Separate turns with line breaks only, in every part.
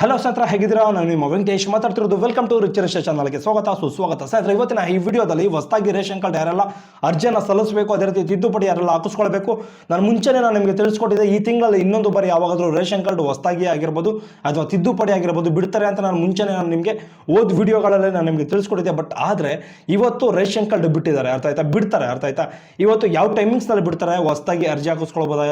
Hello ಸತ್ರ ಹೇಗಿದ್ದೀರಾ? ನಾನು ನಿಮ್ಮ ವೆಂಕಟೇಶ್ ಮಾತಾಡ್ತಿರೋದು. ವೆಲ್ಕಮ್ ಟು ರಿಚ್ ರೇಷನ್ ಚಾನಲ್ಗೆ ಸ್ವಾಗತ. ಸುಸ್ವಾಗತ. ಸ್ನೇಹಿತರೆ ಇವತ್ತಿನ ಈ ವಿಡಿಯೋದಲ್ಲಿ ಹೊಸದಾಗಿ ರೇಷನ್ ಕಾರ್ಡ್ ಯಾರೆಲ್ಲ ಅರ್ಜಿಯನ್ನು ಸಲ್ಲಿಸಬೇಕು, ಅದೇ ರೀತಿ ತಿದ್ದುಪಡಿ ಯಾರೆಲ್ಲ ಹಾಕಿಸ್ಕೊಳ್ಬೇಕು, ನಾನು ಮುಂಚೆನೇ ನಾನು ನಿಮಗೆ ತಿಳಿಸ್ಕೊಟ್ಟಿದ್ದೆ. ಈ ತಿಂಗಳಲ್ಲಿ ಇನ್ನೊಂದು ಬಾರಿ ಯಾವಾಗಾದರೂ ರೇಷನ್ ಕಾರ್ಡ್ ಹೊಸದಾಗಿ ಆಗಿರ್ಬೋದು, ಅಥವಾ ತಿದ್ದುಪಡಿ ಆಗಿರ್ಬೋದು ಬಿಡ್ತಾರೆ ಅಂತ ನಾನು ಮುಂಚೆನೇ ನಾನು ನಿಮಗೆ ಓದ್ ವಿಡಿಯೋಗಳಲ್ಲಿ ನಾನು ನಿಮಗೆ ತಿಳಿಸ್ಕೊಟ್ಟಿದ್ದೆ. ಬಟ್ ಆದರೆ, ಇವತ್ತು ರೇಷನ್ ಕಾರ್ಡ್ ಬಿಟ್ಟಿದ್ದಾರೆ. ಅರ್ಥ ಆಯ್ತಾ? ಬಿಡ್ತಾರೆ, ಅರ್ಥ ಆಯ್ತಾ? ಇವತ್ತು ಯಾವ ಟೈಮಿಂಗ್ಸ್ನಲ್ಲಿ ಬಿಡ್ತಾರೆ? ಹೊಸದಾಗಿ ಅರ್ಜಿ ಹಾಕಿಸ್ಕೊಳ್ಬೋದ,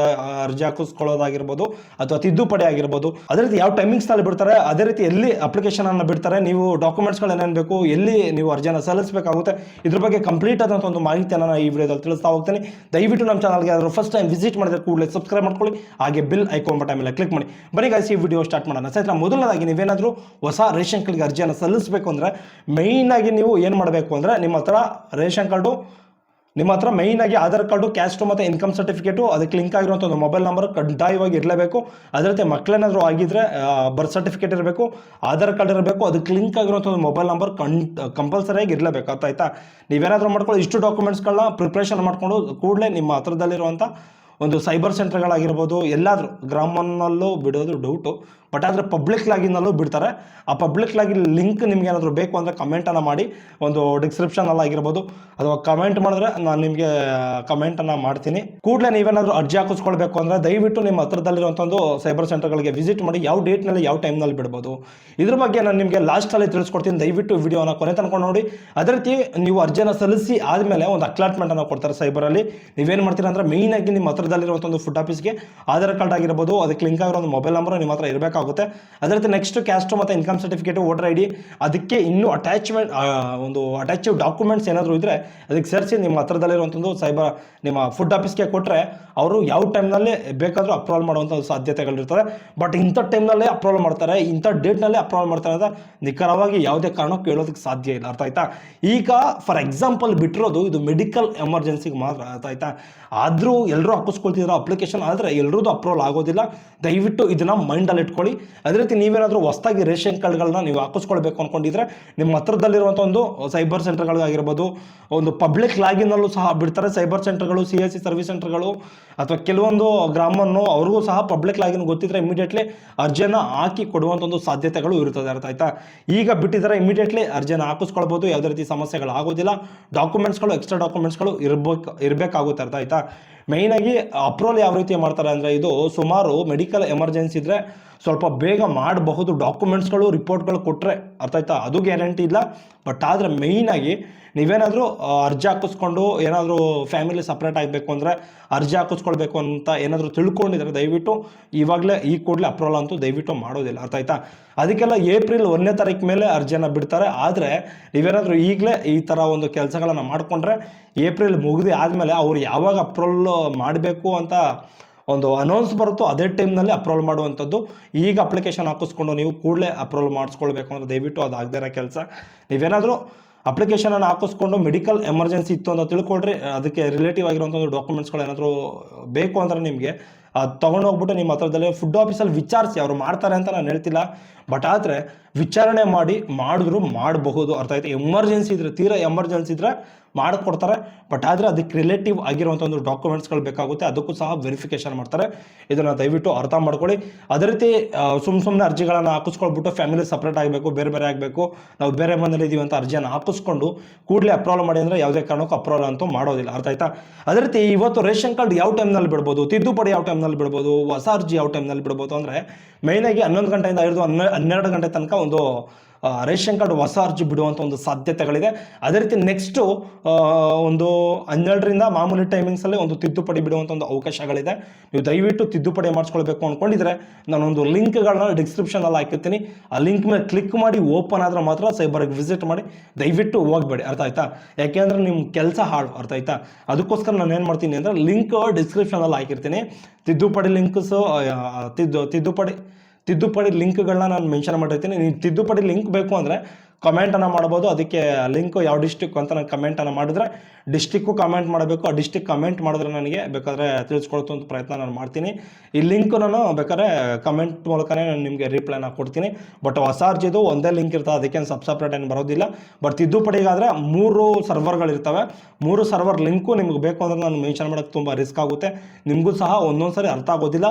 ಅರ್ಜಿ ಹಾಕಿಸ್ಕೊಳ್ಳೋದಾಗಿರ್ಬೋದು, ಅಥವಾ ತಿದ್ದುಪಡಿ ಆಗಿರ್ಬೋದು, ಅದೇ ರೀತಿ ಯಾವ ಟೈಮಿಂಗ್ಸ್ನಲ್ಲಿ ಬಿಡ್ತಾರೆ? ಅದೇ ರೀತಿ ಎಲ್ಲಿ ಅಪ್ಲಿಕೇಶನ್ ಅನ್ನು ಬಿಡ್ತಾರೆ, ನೀವು ಡಾಕ್ಯುಮೆಂಟ್ಸ್ಗಳು ಏನೇನು ಬೇಕು, ಎಲ್ಲಿ ನೀವು ಅರ್ಜಿಯನ್ನು ಸಲ್ಲಿಸಬೇಕಾಗುತ್ತೆ, ಇದ್ರ ಬಗ್ಗೆ ಕಂಪ್ಲೀಟ್ ಆದಂಥ ಒಂದು ಮಾಹಿತಿಯನ್ನು ನಾನು ಈ ವಿಡಿಯೋದಲ್ಲಿ ತಿಳಿಸ್ತಾ ಹೋಗ್ತೀನಿ. ದಯವಿಟ್ಟು ನಮ್ಮ ಚಾನಲ್ಗೆ ಆದರೂ ಫಸ್ಟ್ ಟೈಮ್ ವಿಸಿಟ್ ಮಾಡಿದ್ರೆ ಕೂಡಲೇ ಸಬ್ಸ್ಕ್ರೈಬ್ ಮಾಡ್ಕೊಳ್ಳಿ, ಹಾಗೆ ಬಿಲ್ ಐಕಾನ್ ಬಟನ್ ಮೇಲೆ ಕ್ಲಿಕ್ ಮಾಡಿ. ಬರೀ ಗಾಯ್ಸ್ ಈ ವಿಡಿಯೋ ಸ್ಟಾರ್ಟ್ ಮಾಡೋಣ. ಸಹಿತ ಮೊದಲನೇದಾಗಿ ನೀವೇನಾದರೂ ಹೊಸ ರೇಷನ್ ಕಾರ್ಡ್ಗೆ ಅರ್ಜಿಯನ್ನು ಸಲ್ಲಿಸಬೇಕು ಅಂದರೆ ಮೇಯ್ನಾಗಿ ನೀವು ಏನು ಮಾಡಬೇಕು ಅಂದರೆ, ನಿಮ್ಮ ಹತ್ರ ರೇಷನ್ ಕಾರ್ಡು ನಿಮ್ಮ ಹತ್ರ ಮೈನ್ ಆಗಿ ಆಧಾರ್ ಕಾರ್ಡು ಕ್ಯಾಸ್ಟು ಮತ್ತು ಇನ್ಕಮ್ ಸರ್ಟಿಫಿಕೇಟು ಅದಕ್ಕೆ ಲಿಂಕ್ ಆಗಿರುವಂಥ ಒಂದು ಮೊಬೈಲ್ ನಂಬರ್ ಕಡ್ಡಾಯವಾಗಿ ಇರಲೇಬೇಕು. ಅದೇ ರೀತಿ ಮಕ್ಕಳೇನಾದರೂ ಆಗಿದ್ರೆ ಬರ್ತ್ ಸರ್ಟಿಫಿಕೇಟ್ ಇರಬೇಕು, ಆಧಾರ್ ಕಾರ್ಡ್ ಇರಬೇಕು, ಅದಕ್ಕೆ ಲಿಂಕ್ ಆಗಿರುವಂಥ ಒಂದು ಮೊಬೈಲ್ ನಂಬರ್ ಕಣ್ ಕಂಪಲ್ಸರಿಯಾಗಿ ಇರಲೇಬೇಕು. ಅರ್ಥ ಆಯ್ತಾ ನೀವೇನಾದರೂ ಮಾಡ್ಕೊಳ್ಳಿ, ಇಷ್ಟು ಡಾಕ್ಯುಮೆಂಟ್ಸ್ಗಳನ್ನ ಪ್ರಿಪ್ರೇಷನ್ ಮಾಡಿಕೊಂಡು ಕೂಡಲೇ ನಿಮ್ಮ ಹತ್ರದಲ್ಲಿರುವಂಥ ಒಂದು ಸೈಬರ್ ಸೆಂಟರ್ಗಳಾಗಿರ್ಬೋದು ಎಲ್ಲಾದರೂ, ಗ್ರಾಮನಲ್ಲೂ ಬಿಡೋದು ಡೌಟು ಬಟ್ ಆದರೆ ಪಬ್ಲಿಕ್ ಲಾಗಿನಲ್ಲೂ ಬಿಡ್ತಾರೆ. ಆ ಪಬ್ಲಿಕ್ ಲಾಗಿ ಲಿಂಕ್ ನಿಮ್ಗೆ ಏನಾದರೂ ಬೇಕು ಅಂದರೆ ಕಮೆಂಟನ್ನು ಮಾಡಿ. ಒಂದು ಡಿಸ್ಕ್ರಿಪ್ಷನಲ್ಲಿ ಆಗಿರ್ಬೋದು. ಅಥವಾ ಕಮೆಂಟ್ ಮಾಡಿದ್ರೆ ನಾನು ನಿಮಗೆ ಕಮೆಂಟನ್ನು ಮಾಡ್ತೀನಿ. ಕೂಡಲೇ ನೀವೇನಾದರೂ ಅರ್ಜಿ ಹಾಕಿಸ್ಕೊಳ್ಬೇಕು ಅಂದರೆ ದಯವಿಟ್ಟು ನಿಮ್ಮ ಹತ್ರದಲ್ಲಿರುವಂಥ ಒಂದು ಸೈಬರ್ ಸೆಂಟರ್ಗಳಿಗೆ ವಿಸಿಟ್ ಮಾಡಿ. ಯಾವ ಡೇಟ್ನಲ್ಲಿ ಯಾವ ಟೈಮ್ನಲ್ಲಿ ಬಿಡ್ಬೋದು. ಇದ್ರ ಬಗ್ಗೆ ನಾನು ನಿಮಗೆ ಲಾಸ್ಟಲ್ಲಿ ತಿಳಿಸ್ಕೊಡ್ತೀನಿ. ದಯವಿಟ್ಟು ವಿಡಿಯೋನ ಕೊನೆ ತನಕ ನೋಡಿ. ಅದೇ ರೀತಿ ನೀವು ಅರ್ಜಿಯನ್ನು ಸಲ್ಲಿಸಿ ಆದಮೇಲೆ ಒಂದು ಅಕ್ಲಾಟ್ಮೆಂಟನ್ನು ಕೊಡ್ತಾರೆ ಸೈಬರಲ್ಲಿ ನೀವೇನು ಮಾಡ್ತೀರಾ ಅಂದರೆ ಮೇಯ್ನಾಗಿ ನಿಮ್ಮ ಹತ್ರದಲ್ಲಿರುವಂಥ ಒಂದು ಫುಡ್ ಆಫೀಸ್ಗೆ ಆಧಾರ್ ಕಾರ್ಡ್ ಆಗಿರ್ಬೋದು, ಅದಕ್ಕೆ ಲಿಂಕ್ ಆಗಿರೋ ಒಂದು ಮೊಬೈಲ್ ನಂಬರ್ ನಿಮ್ಮ ಹತ್ರ ಇರಬೇಕಾಗುತ್ತೆ ಅದೇ ರೀತಿ ನೆಕ್ಸ್ಟ್ ಕ್ಯಾಸ್ಟು ಮತ್ತು income certificate voter I D ಅದಕ್ಕೆ ಇನ್ನೂ ಅಟ್ಯಾಚ್ಮೆಂಟ್ ಒಂದು ಅಟ್ಯಾಚಿವ್ ಡಾಕ್ಯುಮೆಂಟ್ಸ್ ಏನಾದರೂ ಇದ್ದರೆ ಅದಕ್ಕೆ ಸೇರಿಸಿ ನಿಮ್ಮ ಹತ್ರದಲ್ಲಿರುವಂಥದ್ದು ಸೈಬರ್ ನಿಮ್ಮ ಫುಡ್ ಆಫೀಸ್ಗೆ ಕೊಟ್ಟರೆ ಅವರು ಯಾವ ಟೈಮ್ನಲ್ಲಿ ಬೇಕಾದರೂ ಅಪ್ರೂವಲ್ ಮಾಡುವಂಥ ಸಾಧ್ಯತೆಗಳಿರ್ತದೆ. ಬಟ್ ಇಂಥ ಟೈಮ್ನಲ್ಲೇ ಅಪ್ರೂವಲ್ ಮಾಡ್ತಾರೆ, ಇಂಥ ಡೇಟ್ನಲ್ಲೇ ಅಪ್ರೂವಲ್ ಮಾಡ್ತಾರೆ ಅಂತ ನಿಖರವಾಗಿ ಯಾವುದೇ ಕಾರಣಕ್ಕೂ ಹೇಳೋದಕ್ಕೆ ಸಾಧ್ಯ ಇಲ್ಲ. ಅರ್ಥ ಆಯ್ತಾ? ಈಗ ಫಾರ್ ಎಕ್ಸಾಂಪಲ್ ಬಿಟ್ಟಿರೋದು ಇದು ಮೆಡಿಕಲ್ ಎಮರ್ಜೆನ್ಸಿಗೆ ಮಾತ್ರ, ಅರ್ಥ ಆಯ್ತಾ? ಆದರೂ ಎಲ್ಲರೂ ಹಾಕಿಸ್ಕೊಳ್ತಿದ್ರು ಅಪ್ಲಿಕೇಶನ್ ಆದರೆ ಎಲ್ಲರದ್ದು ಅಪ್ರೂವಲ್ ಆಗೋದಿಲ್ಲ. ದಯವಿಟ್ಟು ಇದನ್ನು ಮೈಂಡಲ್ಲಿ ಇಟ್ಕೊಳ್ಳಿ. ಅದೇ ರೀತಿ ನೀವೇನಾದರೂ ಹೊಸದಾಗಿ ರೇಷನ್ ಕಾರ್ಡ್ಗಳನ್ನ ನೀವು ಹಾಕಿಸ್ಕೊಳ್ಬೇಕು ಅಂದ್ಕೊಂಡಿದ್ರೆ ನಿಮ್ಮ ಹತ್ರದಲ್ಲಿರುವಂಥ ಒಂದು ಸೈಬರ್ ಸೆಂಟರ್ಗಳಾಗಿರ್ಬೋದು ಒಂದು ಪಬ್ಲಿಕ್ ಲಾಗಿನಲ್ಲೂ ಸಹ ಬಿಡ್ತಾರೆ. ಸೈಬರ್ ಸೆಂಟರ್ಗಳು, ಸಿ ಎಸ್ ಸಿ ಸರ್ವಿಸ್ ಸೆಂಟರ್ಗಳು ಅಥವಾ ಕೆಲವೊಂದು ಗ್ರಾಮನ್ನು ಅವ್ರಿಗೂ ಸಹ ಪಬ್ಲಿಕ್ ಲಾಗಿನ್ ಗೊತ್ತಿದ್ರೆ ಇಮಿಡಿಯೇಟ್ಲಿ ಅರ್ಜಿಯನ್ನು ಹಾಕಿ ಕೊಡುವಂಥ ಒಂದು ಸಾಧ್ಯತೆಗಳು ಇರುತ್ತದೆ ಅರ್ಥ ಆಯ್ತಾ? ಈಗ ಬಿಟ್ಟಿದ್ರೆ ಇಮಿಡಿಯೇಟ್ಲಿ ಅರ್ಜಿಯನ್ನು ಹಾಕಿಸ್ಕೊಳ್ಬೋದು. ಯಾವುದೇ ರೀತಿ ಸಮಸ್ಯೆಗಳು ಆಗೋದಿಲ್ಲ. ಡಾಕ್ಯುಮೆಂಟ್ಸ್ಗಳು, ಎಕ್ಸ್ಟ್ರಾ ಡಾಕ್ಯುಮೆಂಟ್ಸ್ಗಳು ಇರಬೇಕು, ಇರಬೇಕಾಗುತ್ತೆ ಅರ್ಥ ಆಯ್ತಾ? ಮೇಯ್ನಾಗಿ ಅಪ್ರೂವಲ್ ಯಾವ ರೀತಿ ಮಾಡ್ತಾರೆ ಅಂದರೆ ಇದು ಸುಮಾರು ಮೆಡಿಕಲ್ ಎಮರ್ಜೆನ್ಸಿ ಇದ್ದರೆ ಸ್ವಲ್ಪ ಬೇಗ ಮಾಡಬಹುದು. ಡಾಕ್ಯುಮೆಂಟ್ಸ್ಗಳು ರಿಪೋರ್ಟ್ಗಳು ಕೊಟ್ಟರೆ ಅರ್ಥ ಆಯ್ತಾ? ಅದು ಗ್ಯಾರಂಟಿ ಇಲ್ಲ. ಬಟ್ ಆದರೆ ಮೇಯ್ನಾಗಿ ನೀವೇನಾದರೂ ಅರ್ಜಿ ಹಾಕಿಸ್ಕೊಂಡು ಏನಾದರೂ ಫ್ಯಾಮಿಲಿ ಸಪ್ರೇಟ್ ಆಗಬೇಕು ಅಂದರೆ ಅರ್ಜಿ ಹಾಕಿಸ್ಕೊಳ್ಬೇಕು ಅಂತ ಏನಾದರೂ ತಿಳ್ಕೊಂಡಿದ್ರೆ ದಯವಿಟ್ಟು ಇವಾಗಲೇ ಈ ಕೂಡಲೇ ಅಪ್ರೂವಲ್ ಅಂತೂ ದಯವಿಟ್ಟು ಮಾಡೋದಿಲ್ಲ. ಅರ್ಥ ಆಯ್ತಾ? ಅದಕ್ಕೆಲ್ಲ ಏಪ್ರಿಲ್ ಒಂದನೇ ತಾರೀಕು ಮೇಲೆ ಅರ್ಜಿಯನ್ನು ಬಿಡ್ತಾರೆ. ಆದರೆ ನೀವೇನಾದರೂ ಈಗಲೇ ಈ ಥರ ಒಂದು ಕೆಲಸಗಳನ್ನು ಮಾಡಿಕೊಂಡ್ರೆ ಏಪ್ರಿಲ್ ಮುಗಿದು ಆದಮೇಲೆ ಅವ್ರು ಯಾವಾಗ ಅಪ್ರೂವಲ್ ಮಾಡಬೇಕು ಅಂತ ಒಂದು ಅನೌನ್ಸ್ ಬರುತ್ತೋ ಅದೇ ಟೈಮ್ನಲ್ಲಿ ಅಪ್ರೂವಲ್ ಮಾಡುವಂಥದ್ದು, ಈಗ ಅಪ್ಲಿಕೇಶನ್ ಹಾಕಿಸ್ಕೊಂಡು ನೀವು ಕೂಡಲೇ ಅಪ್ರೂವಲ್ ಮಾಡಿಸ್ಕೊಳ್ಬೇಕು ಅಂದರೆ ದಯವಿಟ್ಟು ಅದು ಆಗದೇ ಇರೋ ಕೆಲಸ. ನೀವೇನಾದರೂ ಅಪ್ಲಿಕೇಶನನ್ನು ಹಾಕಿಸ್ಕೊಂಡು ಮೆಡಿಕಲ್ ಎಮರ್ಜೆನ್ಸಿ ಇತ್ತು ಅಂತ ತಿಳ್ಕೊಳ್ರಿ, ಅದಕ್ಕೆ ರಿಲೇಟಿವ್ ಆಗಿರುವಂಥ ಡಾಕ್ಯುಮೆಂಟ್ಸ್ಗಳು ಏನಾದರೂ ಬೇಕು ಅಂದರೆ ನಿಮಗೆ, ಅದು ತೊಗೊಂಡೋಗ್ಬಿಟ್ಟು ನಿಮ್ಮ ಹತ್ರದಲ್ಲಿ ಫುಡ್ ಆಫೀಸಲ್ಲಿ ವಿಚಾರಿಸಿ, ಅವರು ಮಾಡ್ತಾರೆ ಅಂತ ನಾನು ಹೇಳ್ತಿಲ್ಲ. ಬಟ್ ಆದರೆ ವಿಚಾರಣೆ ಮಾಡಿ ಮಾಡಿದ್ರು ಮಾಡಬಹುದು. ಅರ್ಥ ಆಯ್ತು? ಎಮರ್ಜೆನ್ಸಿ ಇದ್ರೆ, ತೀರಾ ಎಮರ್ಜೆನ್ಸಿ ಇದ್ರೆ ಮಾಡಿಕೊಡ್ತಾರೆ. ಬಟ್ ಆದರೆ ಅದಕ್ಕೆ ರಿಲೇಟಿವ್ ಆಗಿರುವಂಥ ಒಂದು ಡಾಕ್ಯುಮೆಂಟ್ಸ್ಗಳು ಬೇಕಾಗುತ್ತೆ. ಅದಕ್ಕೂ ಸಹ ವೆರಿಫಿಕೇಶನ್ ಮಾಡ್ತಾರೆ. ಇದನ್ನು ದಯವಿಟ್ಟು ಅರ್ಥ ಮಾಡ್ಕೊಳ್ಳಿ. ಅದೇ ರೀತಿ ಸುಮ್ಮ ಸುಮ್ಮನೆ ಅರ್ಜಿಗಳನ್ನು ಹಾಕಿಸ್ಕೊಳ್ಬಿಟ್ಟು ಫ್ಯಾಮಿಲಿ ಸಪ್ರೇಟ್ ಆಗಬೇಕು, ಬೇರೆ ಬೇರೆ ಆಗಬೇಕು. ನಾವು ಬೇರೆ ಮನೇಲಿ ಇದೀವಿ ಅಂತ ಅರ್ಜಿಯನ್ನು ಹಾಕಿಸ್ಕೊಂಡು ಕೂಡಲೇ ಅಪ್ರೂವಲ್ ಮಾಡಿ ಅಂದರೆ ಯಾವುದೇ ಕಾರಣಕ್ಕೂ ಅಪ್ರೂವಲ್ ಅಂತೂ ಮಾಡೋದಿಲ್ಲ. ಅರ್ಥ ಆಯ್ತಾ? ಅದೇ ರೀತಿ ಇವತ್ತು ರೇಷನ್ ಕಾರ್ಡ್ ಯಾವ ಟೈಮ್ನಲ್ಲಿ ಬಿಡ್ಬೋದು? ತಿದ್ದುಪಡಿ ಯಾವ ಟೈಮ್ನಲ್ಲಿ ಬಿಡ್ಬೋದು? ಹೊಸ ಅರ್ಜಿ ಯಾವ ಟೈಮ್ನಲ್ಲಿ ಬಿಡ್ಬೋದು? ಅಂದರೆ ಮೇಯ್ನಾಗಿ ಹನ್ನೊಂದು ಗಂಟೆಯಿಂದ ಹಿಡಿದು ಹನ್ನೆ, ಹನ್ನೆರಡು ಗಂಟೆ ತನಕ ಒಂದು ರೇಷನ್ ಕಾರ್ಡ್ ಹೊಸ ಅರ್ಜಿ ಬಿಡುವಂಥ ಒಂದು ಸಾಧ್ಯತೆಗಳಿದೆ. ಅದೇ ರೀತಿ ನೆಕ್ಸ್ಟು ಒಂದು ಹನ್ನೆರಡರಿಂದ ಮಾಮೂಲಿ ಟೈಮಿಂಗ್ಸಲ್ಲಿ ಒಂದು ತಿದ್ದುಪಡಿ ಬಿಡುವಂಥ ಒಂದು ಅವಕಾಶಗಳಿದೆ. ನೀವು ದಯವಿಟ್ಟು ತಿದ್ದುಪಡಿ ಮಾಡಿಸ್ಕೊಳ್ಬೇಕು ಅಂದ್ಕೊಂಡಿದ್ರೆ ನಾನೊಂದು ಲಿಂಕ್ಗಳನ್ನ ಡಿಸ್ಕ್ರಿಪ್ಷನಲ್ಲಿ ಹಾಕಿರ್ತೀನಿ. ಆ ಲಿಂಕ್ ಮೇಲೆ ಕ್ಲಿಕ್ ಮಾಡಿ ಓಪನ್ ಆದ್ರೆ ಮಾತ್ರ ಸೈಬರ್ಗೆ ವಿಸಿಟ್ ಮಾಡಿ. ದಯವಿಟ್ಟು ಹೋಗಬೇಡಿ. ಅರ್ಥ ಆಯ್ತಾ? ಯಾಕೆಂದ್ರೆ ನಿಮ್ಮ ಕೆಲಸ ಹಾಳು. ಅರ್ಥ ಆಯ್ತಾ? ಅದಕ್ಕೋಸ್ಕರ ನಾನು ಏನು ಮಾಡ್ತೀನಿ ಅಂದರೆ ಲಿಂಕ್ ಡಿಸ್ಕ್ರಿಪ್ಷನಲ್ಲಿ ಹಾಕಿರ್ತೀನಿ. ತಿದ್ದುಪಡಿ ಲಿಂಕ್ಸು ತಿದ್ದು, ತಿದ್ದುಪಡಿ ತಿದ್ದುಪಡಿ ಲಿಂಕ್ಗಳನ್ನ ನಾನು ಮೆನ್ಷನ್ ಮಾಡಿರ್ತೀನಿ ನೀವು ತಿದ್ದುಪಡಿ ಲಿಂಕ್ ಬೇಕು ಅಂದರೆ ಕಮೆಂಟನ್ನು ಮಾಡ್ಬೋದು. ಅದಕ್ಕೆ ಲಿಂಕು ಯಾವ ಡಿಸ್ಟಿಕ್ ಅಂತ ನಾನು ಕಮೆಂಟನ್ನು ಮಾಡಿದ್ರೆ ಡಿಸ್ಟಿಕ್ಕು ಕಮೆಂಟ್ ಮಾಡಬೇಕು. ಆ ಡಿಸ್ಟಿಕ್ ಕಮೆಂಟ್ ಮಾಡಿದ್ರೆ ನನಗೆ ಬೇಕಾದ್ರೆ ತಿಳಿಸ್ಕೊಳ್ತು ಅಂತ ಪ್ರಯತ್ನ ನಾನು ಮಾಡ್ತೀನಿ. ಈ ಲಿಂಕು ನಾನು ಬೇಕಾದ್ರೆ ಕಮೆಂಟ್ ಮೂಲಕನೇ ನಾನು ನಿಮಗೆ ರಿಪ್ಲೈನ ಕೊಡ್ತೀನಿ. ಬಟ್ ಹೊಸ ಅರ್ಜಿದು ಒಂದೇ ಲಿಂಕ್ ಇರ್ತದೆ. ಅದಕ್ಕೇನು ಸಬ್ ಸಪ್ರೇಟ್ ಏನು ಬರೋದಿಲ್ಲ. ಬಟ್ ತಿದ್ದುಪಡಿಗಾದರೆ ಮೂರು ಸರ್ವರ್ಗಳಿರ್ತವೆ ಮೂರು ಸರ್ವರ್ ಲಿಂಕು ನಿಮ್ಗೆ ಬೇಕು ಅಂದರೆ ನಾನು ಮೆನ್ಷನ್ ಮಾಡೋಕ್ಕೆ ತುಂಬ ರಿಸ್ಕ್ ಆಗುತ್ತೆ. ನಿಮಗೂ ಸಹ ಒಂದೊಂದು ಸರಿ ಅರ್ಥ ಆಗೋದಿಲ್ಲ.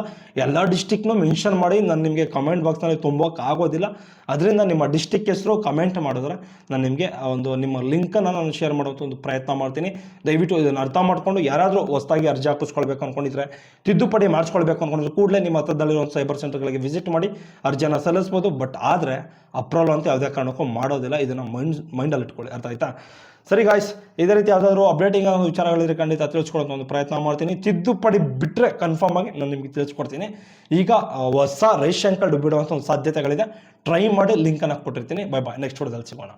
ಎಲ್ಲ ಡಿಸ್ಟಿಕ್ನೂ ಮೆನ್ಷನ್ ಮಾಡಿ ನಾನು ನಿಮಗೆ ಕಮೆಂಟ್ ಬಾಕ್ಸ್ನಲ್ಲಿ ತುಂಬೋಕೆ ಆಗೋದಿಲ್ಲ. ಅದರಿಂದ ನಿಮ್ಮ ಡಿಸ್ಟಿಕ್ ಹೆಸರು ಕಮೆಂಟ್ ಮಾಡಿದ್ರೆ ನಾನು ನಿಮಗೆ ಒಂದು ನಿಮ್ಮ ಲಿಂಕನ್ನು ನಾನು ಶೇರ್ ಮಾಡೋದು ಒಂದು ಪ್ರಯತ್ನ ಮಾಡ್ತೀನಿ. ದಯವಿಟ್ಟು ಇದನ್ನು ಅರ್ಥ ಮಾಡ್ಕೊಂಡು ಯಾರಾದರೂ ಹೊಸದಾಗಿ ಅರ್ಜಿ ಹಾಕಿಸ್ಕೊಳ್ಬೇಕು ಅಂದ್ಕೊಂಡಿದ್ರೆ ತಿದ್ದುಪಡಿ ಮಾಡಿಸ್ಕೊಳ್ಬೇಕು ಅಂದ್ಕೊಂಡಿದ್ರೆ ಕೂಡಲೇ ನಿಮ್ಮ ಹತ್ರದಲ್ಲಿರೋ ಸೈಬರ್ ಸೆಂಟರ್ಗಳಿಗೆ ವಿಸಿಟ್ ಮಾಡಿ ಅರ್ಜಿಯನ್ನು ಸಲ್ಲಿಸ್ಬೋದು. ಬಟ್ ಆದರೆ ಅಪ್ರೂವಲ್ ಅಂತ ಯಾವುದೇ ಕಾರಣಕ್ಕೂ ಮಾಡೋದಿಲ್ಲ. ಇದನ್ನು ಮೈಂಡ್ ಮೈಂಡಲ್ಲಿ ಇಟ್ಕೊಳ್ಳಿ. ಅರ್ಥ ಆಯ್ತಾ? ಸರಿ ಗಾಯ್ಸ್ ಇದೇ ರೀತಿ ಯಾವುದಾದ್ರು ಅಪ್ಡೇಟಿಂಗ್ ವಿಚಾರಗಳಿದ್ರೆ ಖಂಡಿತ ತಿಳಿಸ್ಕೊಡೋದು ಒಂದು ಪ್ರಯತ್ನ ಮಾಡ್ತೀನಿ. ತಿದ್ದುಪಡಿ ಬಿಟ್ಟರೆ ಕನ್ಫರ್ಮ್ ಆಗಿ ನಾನು ನಿಮಗೆ ತಿಳಿಸ್ಕೊಡ್ತೀನಿ. ಈಗ ಹೊಸ ರೇಷನ್ ಕಾರ್ಡ್ ಬಿಡುವಂಥ ಒಂದು ಸಾಧ್ಯತೆಗಳಿದೆ. ಟ್ರೈ ಮಾಡಿ ಲಿಂಕನ್ನು ಕೊಟ್ಟಿರ್ತೀನಿ. ಬೈ ಬಾಯ್ ನೆಕ್ಸ್ಟ್ ವಿಡಿಯೋದಲ್ಲಿ ಸಿಗೋಣ.